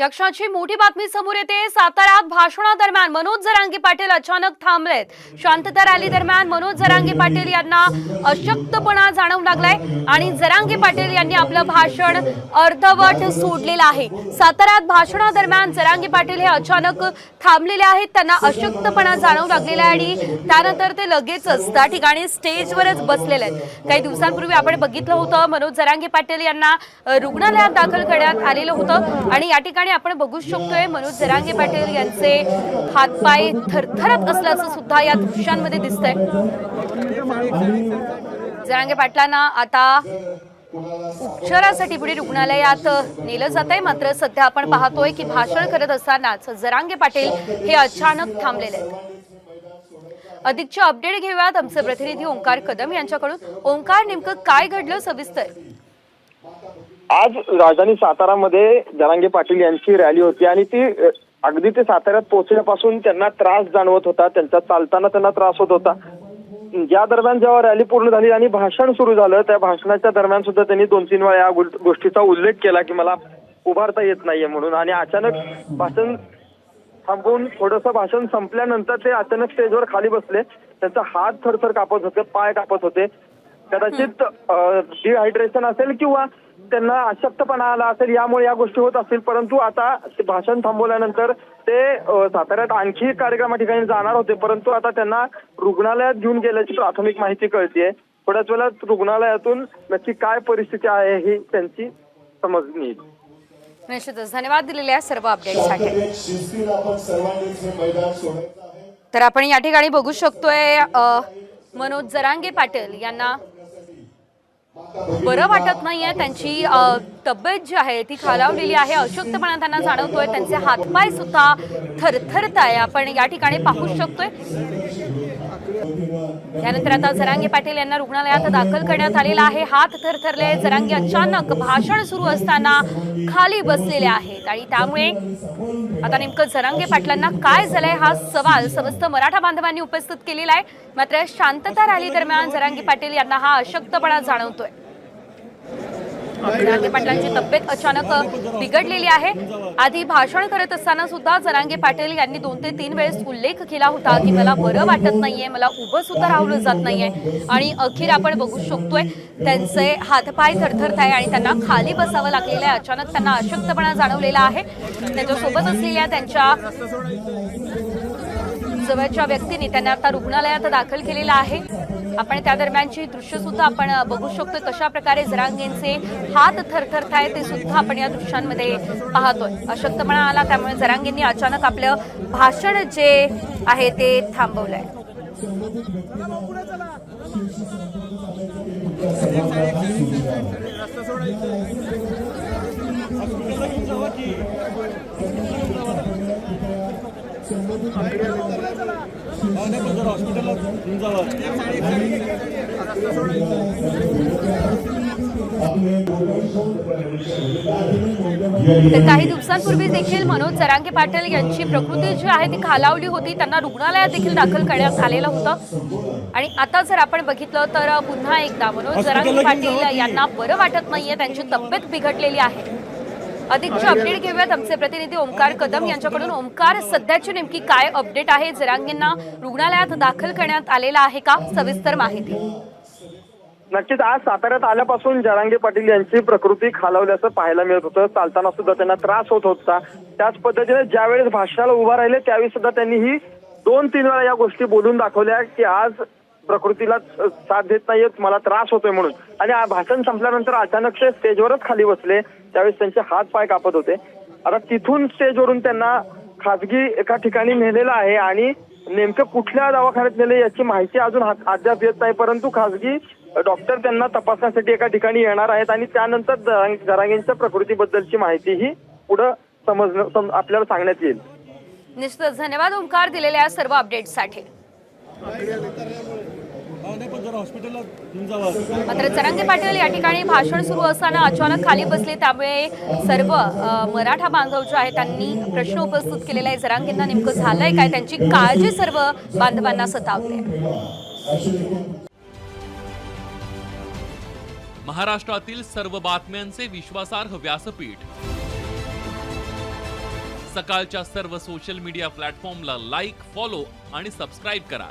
या क्षणाची मोठी बातमी समोर येते. साताऱ्यात भाषणादरम्यान मनोज जरांगे पाटील अचानक थांबलेत. शांतता रॅली दरम्यान मनोज जरांगे पाटील यांना अशक्तपणा जाणवू लागलाय आणि जरांगे पाटील यांनी आपलं भाषण अर्धवट सोडलेलं आहे. साताऱ्यात भाषणादरम्यान जरांगे पाटील हे अचानक थांबलेले आहेत. त्यांना अशक्तपणा जाणवू लागलेला आहे आणि त्यानंतर ते लगेचच त्या ठिकाणी स्टेजवरच बसलेले आहेत. काही दिवसांपूर्वी आपण बघितलं होतं मनोज जरांगे पाटील यांना रुग्णालयात दाखल करण्यात आलेलं होतं आणि या ठिकाणी आपण बघू शकतोय मनोज जरांगे पाटील यांचे हातपाय थरथरत असल्याचं सुद्धा या दृश्यांमध्ये दिसतंय. जरांगे पाटलांना आता उपचारासाठी पुढे रुग्णालयात नेलं जात आहे मात्र सध्या आपण पाहतोय की भाषण करत असतानाच जरांगे पाटील हे अचानक थांबलेले आहेत. अधिकचे अपडेट घेऊयात. आमचे प्रतिनिधी ओंकार कदम यांच्याकडून. ओंकार नेमकं काय घडलं सविस्तर? आज राजधानी सातारामध्ये जरांगे पाटील यांची रॅली होती आणि ती अगदी ते साताऱ्यात पोहोचल्यापासून त्यांना त्रास जाणवत होता त्यांचा चालताना त्यांना त्रास होत होता. ज्या दरम्यान जेव्हा रॅली पूर्ण झाली आणि भाषण सुरू झालं त्या भाषणाच्या दरम्यान सुद्धा त्यांनी दोन तीन वेळा या गोष्टीचा उल्लेख केला की मला उभारता येत नाहीये म्हणून. आणि अचानक भाषण थांबवून थोडंसं भाषण संपल्यानंतर ते अचानक स्टेजवर खाली बसले. त्यांचा हात थरथर कापत होते पाय कापत होते. कदाचित डिहायड्रेशन असेल किंवा त्यांना अशक्तपणा आला असेल यामुळे या गोष्टी होत असतील. परंतु आता ते भाषण थांबवल्यानंतर ते साताऱ्यात आणखी कार्यक्रमा ठिकाणी जाणार होते. परंतु आता त्यांना रुग्णालयात घेऊन गेल्याची प्राथमिक माहिती कळतीये. थोड्याच वेळात रुग्णालयातून नक्की काय परिस्थिती आहे ही त्यांची समजणी येईल. निश्चितच. धन्यवाद दिलेल्या सर्व अपडेटसाठी एक शिस्तीत आपण सर्वांनीच हे मैदान सोडायचं आहे तर आपण या ठिकाणी बघू शकतोय मनोज जरांगे पाटील यांना बरं वाटत नाहीये त्यांची तब्येत जी आहे ती खालावलेली आहे. अशक्तपणा त्यांना जाणवतोय त्यांचे हातपाय सुद्धा थरथरत आहे आपण या ठिकाणी पाहू शकतोय. त्यानंतर आता जरांगे पाटील यांना रुग्णालयात दाखल करण्यात आलेला आहे. हात थरथरले जरांगे अचानक भाषण सुरू असताना खाली बसलेले आहेत. आणि त्यामुळे आता नेमकं जरांगे पाटलांना काय झालंय हा सवाल समस्त मराठा बांधवांनी उपस्थित केलेला आहे. मात्र शांतता रॅली दरम्यान जरांगे पाटील यांना हा अशक्तपणा जाणवतोय. जरांगे पाटलांची तब्येत अचानक बिघडलेली आहे. आधी भाषण करत असताना सुद्धा जरांगे पाटील यांनी दोन ते तीन वेळेस उल्लेख केला होता की मला बरं वाटत नाहीये मला उभं सुद्धा राहलं जात नाहीये. आणि अखेर आपण बघू शकतोय त्यांचे हातपाय थरथरत आहे आणि त्यांना खाली बसावं लागलेलं आहे. अचानक त्यांना अशक्तपणा जाणवलेला आहे. त्यांच्यासोबत असलेल्या त्यांच्या जवळच्या व्यक्तीने त्यांना आता रुग्णालयात दाखल केलेला आहे. आपण त्या दरम्यानची दृश्य सुद्धा आपण बघू शकतो कशा प्रकारे जरांगेंचे हात थरथरत आहेत ते सुद्धा आपण या दृश्यांमध्ये पाहतोय. अशक्तपणा आला त्यामुळे जरांगेंनी अचानक आपलं भाषण जे आहे ते थांबवलंय. तर काही दिवसांपूर्वी देखील मनोज जरांगे पाटील यांची प्रकृती जी आहे ती खालावली होती. त्यांना रुग्णालयात देखील दाखल करण्यात आलेलं होतं. आणि आता जर आपण बघितलं तर पुन्हा एकदा मनोज जरांगे पाटील यांना बरं वाटत नाहीये. त्यांची तब्येत बिघडलेली आहे. अधिकचे अपडेट घेऊयात आमचे प्रतिनिधी ओमकार कदम यांच्याकडून. ओमकार सध्याची नेमकी काय अपडेट आहे? जरांगेंना रुग्णालयात दाखल करण्यात आलेला आहे का? सविस्तर माहिती. नक्कीच आज साताऱ्यात आल्यापासून जरांगे पाटील यांची प्रकृती खालावल्याचं पाहायला मिळत होतं. चालताना सुद्धा त्यांना त्रास होत होता. त्याच पद्धतीने ज्यावेळेस भाषणाला उभा राहिले त्यावेळी सुद्धा त्यांनी ही दोन तीन वेळा या गोष्टी बोलून दाखवल्या की आज प्रकृतीला साथ देत नाहीयेत मला त्रास होतोय म्हणून. आणि भाषण संपल्यानंतर अचानक ते स्टेजवरच खाली बसले त्यावेळेस त्यांचे हात पाय कापत होते. आता तिथून स्टेजवरून त्यांना खाजगी एका ठिकाणी नेलेलं आहे आणि नेमकं कुठल्या दवाखान्यात नेले याची माहिती अजून अद्याप येत नाही परंतु खासगी डॉक्टर त्यांना तपासण्यासाठी एका ठिकाणी येणार आहेत आणि त्यानंतर जरांगेंच्या प्रकृतीबद्दलची माहिती ही समजणं आपल्याला सांगण्यात येईल. निश्चितच. धन्यवाद ओंकार दिलेल्या सर्व अपडेट्ससाठी मात्र जरांगे पाटील या ठिकाणी भाषण सुरू असताना अचानक खाली बसले त्यामुळे सर्व मराठा बांधव जे आहेत त्यांनी प्रश्न उपस्थित केलेला आहे जरांगेंना नेमकं झालंय काय? त्यांची काळजी सर्व बांधवांना सतावते. महाराष्ट्रातील सर्व बातम्यांचे विश्वासार्ह व्यासपीठ. सकाळच्या सर्व सोशल मीडिया प्लॅटफॉर्मला लाईक फॉलो आणि सबस्क्राईब करा.